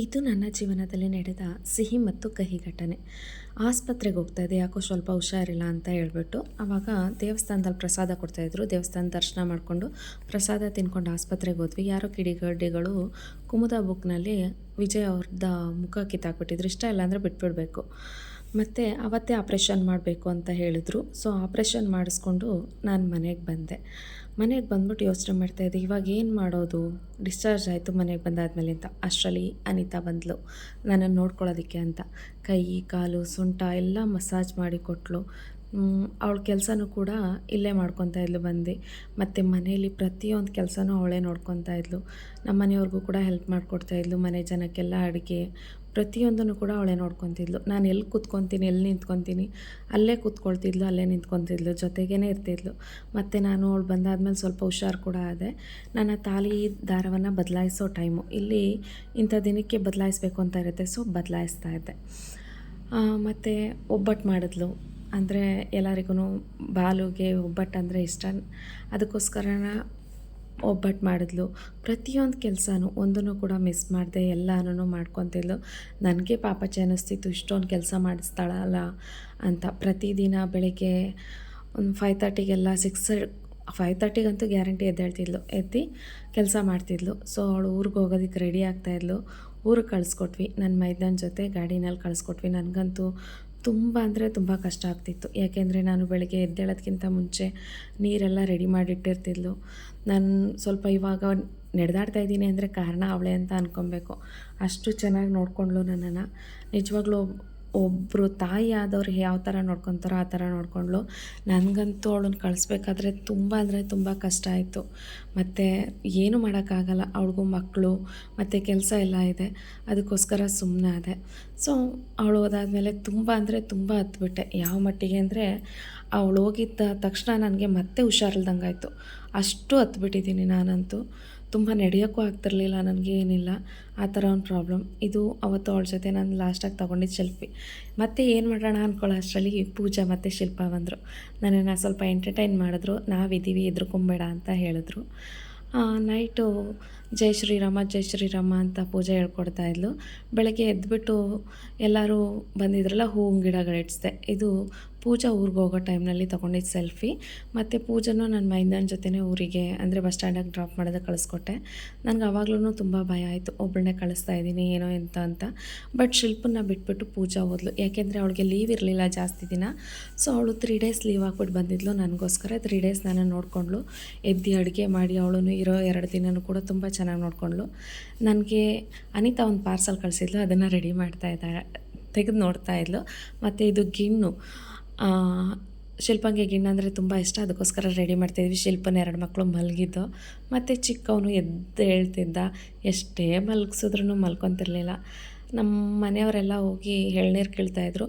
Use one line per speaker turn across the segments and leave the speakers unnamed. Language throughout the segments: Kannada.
ಇದು ನನ್ನ ಜೀವನದಲ್ಲಿ ನಡೆದ ಸಿಹಿ ಮತ್ತು ಕಹಿ ಘಟನೆ. ಆಸ್ಪತ್ರೆಗೆ ಹೋಗ್ತಾ ಇದೆ ಯಾಕೋ ಸ್ವಲ್ಪ ಹುಷಾರಿಲ್ಲ ಅಂತ ಹೇಳ್ಬಿಟ್ಟು. ಆವಾಗ ದೇವಸ್ಥಾನದಲ್ಲಿ ಪ್ರಸಾದ ಕೊಡ್ತಾಯಿದ್ರು ದೇವಸ್ಥಾನ ದರ್ಶನ ಮಾಡಿಕೊಂಡು ಪ್ರಸಾದ ತಿನ್ಕೊಂಡು ಆಸ್ಪತ್ರೆಗೆ ಹೋದ್ವಿ. ಯಾರೋ ಕಿಡಿಗಡ್ಡಿಗಳು ಕುಮುದ ಬುಕ್ನಲ್ಲಿ ವಿಜಯ್ ಅವ್ರದ್ದು ಮುಖ ಕಿತ್ತಾಕ್ಬಿಟ್ಟಿದ್ರು. ಇಷ್ಟ ಇಲ್ಲ ಅಂದರೆ ಬಿಟ್ಬಿಡಬೇಕು. ಮತ್ತು ಅವತ್ತೇ ಆಪ್ರೇಷನ್ ಮಾಡಬೇಕು ಅಂತ ಹೇಳಿದ್ರು. ಸೊ ಆಪ್ರೇಷನ್ ಮಾಡಿಸ್ಕೊಂಡು ನಾನು ಮನೆಗೆ ಬಂದೆ. ಮನೆಗೆ ಬಂದ್ಬಿಟ್ಟು ಯೋಚನೆ ಮಾಡ್ತಾಯಿದ್ದೆ ಇವಾಗ ಏನು ಮಾಡೋದು? ಡಿಸ್ಚಾರ್ಜ್ ಆಯಿತು, ಮನೆಗೆ ಬಂದಾದ್ಮೇಲೆ ಅಂತ. ಅಷ್ಟರಲ್ಲಿ ಅನಿತಾ ಬಂದಳು ನನ್ನನ್ನು ನೋಡ್ಕೊಳ್ಳೋದಕ್ಕೆ ಅಂತ. ಕೈ, ಕಾಲು, ಸೊಂಟ ಎಲ್ಲ ಮಸಾಜ್ ಮಾಡಿ ಕೊಟ್ಟಳು ಅವಳ ಕೆಲಸನೂ ಕೂಡ ಇಲ್ಲೇ ಮಾಡ್ಕೊತಾ ಇದ್ಲು ಬಂದು. ಮತ್ತು ಮನೆಯಲ್ಲಿ ಪ್ರತಿಯೊಂದು ಕೆಲಸನೂ ಅವಳೇ ನೋಡ್ಕೊತಾ ಇದ್ಲು. ನಮ್ಮ ಮನೆಯವ್ರಿಗೂ ಕೂಡ ಹೆಲ್ಪ್ ಮಾಡಿಕೊಡ್ತಾಯಿದ್ಲು ಮನೆ ಜನಕ್ಕೆಲ್ಲ ಅಡುಗೆ. ಪ್ರತಿಯೊಂದನ್ನು ಕೂಡ ಅವಳೇ ನೋಡ್ಕೊತಿದ್ಲು. ನಾನು ಎಲ್ಲಿ ಕೂತ್ಕೊತೀನಿ ಎಲ್ಲಿ ನಿಂತ್ಕೊತೀನಿ, ಅಲ್ಲೇ ಕೂತ್ಕೊಳ್ತಿದ್ಲು, ಅಲ್ಲೇ ನಿಂತ್ಕೊತಿದ್ಲು ಜೊತೆಗೇ ಇರ್ತಿದ್ಲು. ಮತ್ತು ನಾನು ಅವಳು ಬಂದಾದ್ಮೇಲೆ ಸ್ವಲ್ಪ ಹುಷಾರು ಕೂಡ ಆದೆ. ನನ್ನ ತಾಲಿ ದಾರವನ್ನು ಬದಲಾಯಿಸೋ ಟೈಮು. ಇಲ್ಲಿ ಇಂಥ ದಿನಕ್ಕೆ ಬದಲಾಯಿಸ್ಬೇಕು ಅಂತ ಇರುತ್ತೆ, ಸೊ ಬದಲಾಯಿಸ್ತಾ ಇದ್ದೆ. ಮತ್ತು ಒಬ್ಬಟ್ಟು ಮಾಡಿದ್ಲು. ಅಂದರೆ ಎಲ್ಲರಿಗೂ ಬಾಲುಗೆ ಒಬ್ಬಟ್ಟು ಅಂದರೆ ಇಷ್ಟ. ಅದಕ್ಕೋಸ್ಕರ ಒಬ್ಬಟ್ಟು ಮಾಡಿದ್ಲು. ಪ್ರತಿಯೊಂದು ಕೆಲಸನೂ ಒಂದನ್ನು ಕೂಡ ಮಿಸ್ ಮಾಡಿದೆ ಎಲ್ಲನೂ ಮಾಡ್ಕೊತಿದ್ಲು. ನನಗೆ ಪಾಪ ಚೆನ್ನಿಸ್ತಿತ್ತು ಇಷ್ಟೊಂದು ಕೆಲಸ ಮಾಡಿಸ್ತಾಳಲ್ಲ ಅಂತ. ಪ್ರತಿದಿನ ಬೆಳಿಗ್ಗೆ ಒಂದು ಫೈವ್ ತರ್ಟಿಗೆಲ್ಲ ಸಿಕ್ಸ್ ಫೈವ್ ತರ್ಟಿಗಂತೂ ಗ್ಯಾರಂಟಿ ಎದ್ದೇಳ್ತಿದ್ಲು. ಎತ್ತಿ ಕೆಲಸ ಮಾಡ್ತಿದ್ಲು. ಸೊ ಅವಳು ಊರಿಗೆ ಹೋಗೋದಕ್ಕೆ ರೆಡಿ ಆಗ್ತಾಯಿದ್ಲು ಊರಿಗೆ ಕಳಿಸ್ಕೊಟ್ವಿ. ನನ್ನ ಮೈದಾನ ಜೊತೆ ಗಾಡಿನಲ್ಲಿ ಕಳಿಸ್ಕೊಟ್ವಿ. ನನಗಂತೂ ತುಂಬ ಅಂದರೆ ತುಂಬ ಕಷ್ಟ ಆಗ್ತಿತ್ತು. ಯಾಕೆಂದರೆ ನಾನು ಬೆಳಗ್ಗೆ ಎದ್ದೇಳೋದ್ಕಿಂತ ಮುಂಚೆ ನೀರೆಲ್ಲ ರೆಡಿ ಮಾಡಿಟ್ಟಿರ್ತಿದ್ಲು. ನಾನು ಸ್ವಲ್ಪ ಇವಾಗ ನಡೆದಾಡ್ತಾ ಇದ್ದೀನಿ ಅಂದರೆ ಕಾರಣ ಅವಳೆ ಅಂತ ಅಂದ್ಕೊಬೇಕು ಅಷ್ಟು ಚೆನ್ನಾಗಿ ನೋಡಿಕೊಂಡ್ಳು ನನ್ನನ್ನು. ನಿಜವಾಗ್ಲೂ ಒಬ್ಬರು ತಾಯಿ ಆದವ್ರು ಯಾವ ಥರ ನೋಡ್ಕೊತಾರೋ ಆ ಥರ ನೋಡಿಕೊಂಡ್ಳು. ನನಗಂತೂ ಅವಳನ್ನ ಕಳಿಸ್ಬೇಕಾದ್ರೆ ತುಂಬ ಅಂದರೆ ತುಂಬ ಕಷ್ಟ ಆಯಿತು. ಮತ್ತು ಏನು ಮಾಡೋಕ್ಕಾಗಲ್ಲ, ಅವಳಿಗೂ ಮಕ್ಕಳು ಮತ್ತು ಕೆಲಸ ಎಲ್ಲ ಇದೆ. ಅದಕ್ಕೋಸ್ಕರ ಸುಮ್ಮನೆ ಆದೆ. ಸೊ ಅವಳು ಹೋದಾದ್ಮೇಲೆ ತುಂಬ ಅಂದರೆ ತುಂಬ ಹತ್ಬಿಟ್ಟೆ. ಯಾವ ಮಟ್ಟಿಗೆ ಅಂದರೆ ಅವಳು ಹೋಗಿದ್ದ ತಕ್ಷಣ ನನಗೆ ಮತ್ತೆ ಹುಷಾರಿಲ್ದಂಗಾಯ್ತು. ಅಷ್ಟು ಹತ್ಬಿಟ್ಟಿದ್ದೀನಿ ನಾನಂತೂ. ತುಂಬ ನಡೆಯೋಕ್ಕೂ ಆಗ್ತಿರ್ಲಿಲ್ಲ, ನನಗೆ ಏನಿಲ್ಲ. ಆ ಥರ ಒಂದು ಪ್ರಾಬ್ಲಮ್ ಇದು ಅವತ್ತು ಅವಳ ಜೊತೆ ನಾನು ಲಾಸ್ಟಾಗಿ ತೊಗೊಂಡಿದ್ದು ಶಿಲ್ಪಿ. ಮತ್ತು ಏನು ಮಾಡೋಣ ಅಂದ್ಕೊಳ್ಳೋ ಅಷ್ಟರಲ್ಲಿ ಪೂಜಾ ಮತ್ತು ಶಿಲ್ಪ ಬಂದರು. ನನ್ನನ್ನು ಸ್ವಲ್ಪ ಎಂಟರ್ಟೈನ್ ಮಾಡಿದ್ರು. ನಾವಿದ್ದೀವಿ, ಎದ್ರುಕೊಂಬೇಡ ಅಂತ ಹೇಳಿದ್ರು. ನೈಟು ಜೈ ಶ್ರೀರಾಮ ಜೈ ಶ್ರೀರಾಮ ಅಂತ ಪೂಜೆ ಹೇಳ್ಕೊಡ್ತಾ ಇದ್ಲು. ಬೆಳಗ್ಗೆ ಎದ್ದುಬಿಟ್ಟು ಎಲ್ಲರೂ ಬಂದಿದ್ರಲ್ಲ ಹೂವಿನ ಗಿಡಗಳಿಡ್ಸ್ದೆ ಇದು ಪೂಜಾ ಊರಿಗೆ ಹೋಗೋ ಟೈಮ್ನಲ್ಲಿ ತೊಗೊಂಡಿದ್ದು ಸೆಲ್ಫಿ. ಮತ್ತು ಪೂಜನೂ ನನ್ನ ಮೈದಾನ ಜೊತೆನೇ ಊರಿಗೆ, ಅಂದರೆ ಬಸ್ ಸ್ಟ್ಯಾಂಡಾಗಿ ಡ್ರಾಪ್ ಮಾಡೋದಕ್ಕೆ ಕಳಿಸ್ಕೊಟ್ಟೆ. ನನಗೆ ಆವಾಗಲೂ ತುಂಬ ಭಯ ಆಯಿತು. ಒಬ್ಬಳನ್ನೇ ಕಳಿಸ್ತಾ ಇದ್ದೀನಿ, ಏನೋ ಎಂತ ಅಂತ. ಬಟ್ ಶಿಲ್ಪನ್ನ ಬಿಟ್ಬಿಟ್ಟು ಪೂಜಾ ಓದ್ಲು ಯಾಕೆಂದರೆ ಅವಳಿಗೆ ಲೀವ್ ಇರಲಿಲ್ಲ ಜಾಸ್ತಿ ದಿನ. ಸೊ ಅವಳು ತ್ರೀ ಡೇಸ್ ಲೀವ್ ಹಾಕ್ಬಿಟ್ಟು ಬಂದಿದ್ಲು ನನಗೋಸ್ಕರ. ತ್ರೀ ಡೇಸ್ ನಾನು ನೋಡಿಕೊಂಡ್ಳು. ಎದ್ದು ಅಡುಗೆ ಮಾಡಿ ಅವಳು ಇರೋ ಎರಡು ದಿನನೂ ಕೂಡ ತುಂಬ ಚೆನ್ನಾಗಿ ನೋಡಿಕೊಂಡ್ಳು. ನನಗೆ ಅನಿತಾ ಒಂದು ಪಾರ್ಸಲ್ ಕಳಿಸಿದ್ಲು, ಅದನ್ನು ರೆಡಿ ಮಾಡ್ತಾ ಇದ್ದ, ತೆಗೆದು ನೋಡ್ತಾ ಇದ್ಲು. ಮತ್ತು ಇದು ಗಿಣ್ಣು. ಶಿಲ್ಪಂಗೆ ಗಿಣ್ಣು ಅಂದರೆ ತುಂಬ ಇಷ್ಟ, ಅದಕ್ಕೋಸ್ಕರ ರೆಡಿ ಮಾಡ್ತಾಯಿದ್ವಿ ಶಿಲ್ಪನ ಎರಡು ಮಕ್ಕಳು ಮಲಗಿದ್ದು. ಮತ್ತು ಚಿಕ್ಕವನು ಎದ್ದು ಹೇಳ್ತಿದ್ದ, ಎಷ್ಟೇ ಮಲಗಿಸಿದ್ರೂ ಮಲ್ಕೊತಿರ್ಲಿಲ್ಲ. ನಮ್ಮ ಮನೆಯವರೆಲ್ಲ ಹೋಗಿ ಎಳ್ನೀರು ಕೀಳ್ತಾಯಿದ್ರು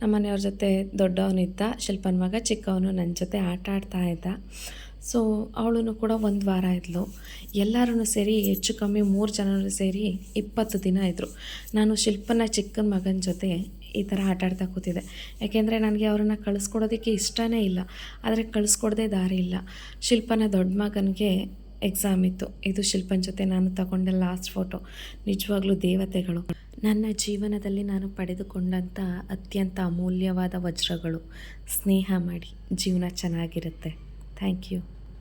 ನಮ್ಮ ಮನೆಯವ್ರ ಜೊತೆ ದೊಡ್ಡವನಿದ್ದ, ಶಿಲ್ಪನ ಮಗ ಚಿಕ್ಕವನು ನನ್ನ ಜೊತೆ ಆಟ ಆಡ್ತಾ ಇದ್ದ. ಸೊ ಅವಳು ಕೂಡ ಒಂದು ವಾರ ಇದ್ಲು. ಎಲ್ಲರೂ ಸೇರಿ ಹೆಚ್ಚು ಕಮ್ಮಿ ಮೂರು ಜನರು ಸೇರಿ ಇಪ್ಪತ್ತು ದಿನ ಇದ್ದರು ನಾನು ಶಿಲ್ಪನ ಚಿಕ್ಕನ ಮಗನ ಜೊತೆ ಈ ಥರ ಆಟಾಡ್ತಾ ಕೂತಿದ್ದೆ. ಯಾಕೆಂದರೆ ನನಗೆ ಅವರನ್ನು ಕಳಿಸ್ಕೊಡೋದಕ್ಕೆ ಇಷ್ಟನೇ ಇಲ್ಲ. ಆದರೆ ಕಳಿಸ್ಕೊಡದೆ ದಾರಿ ಇಲ್ಲ. ಶಿಲ್ಪನ ದೊಡ್ಡ ಮಗನಿಗೆ ಎಕ್ಸಾಮ್ ಇತ್ತು. ಇದು ಶಿಲ್ಪನ ಜೊತೆ ನಾನು ತಗೊಂಡ ಲಾಸ್ಟ್ ಫೋಟೋ ನಿಜವಾಗ್ಲೂ ದೇವತೆಗಳು. ನನ್ನ ಜೀವನದಲ್ಲಿ ನಾನು ಪಡೆದುಕೊಂಡಂಥ ಅತ್ಯಂತ ಅಮೂಲ್ಯವಾದ ವಜ್ರಗಳು. ಸ್ನೇಹ ಮಾಡಿ. ಜೀವನ ಚೆನ್ನಾಗಿರುತ್ತೆ. Thank you.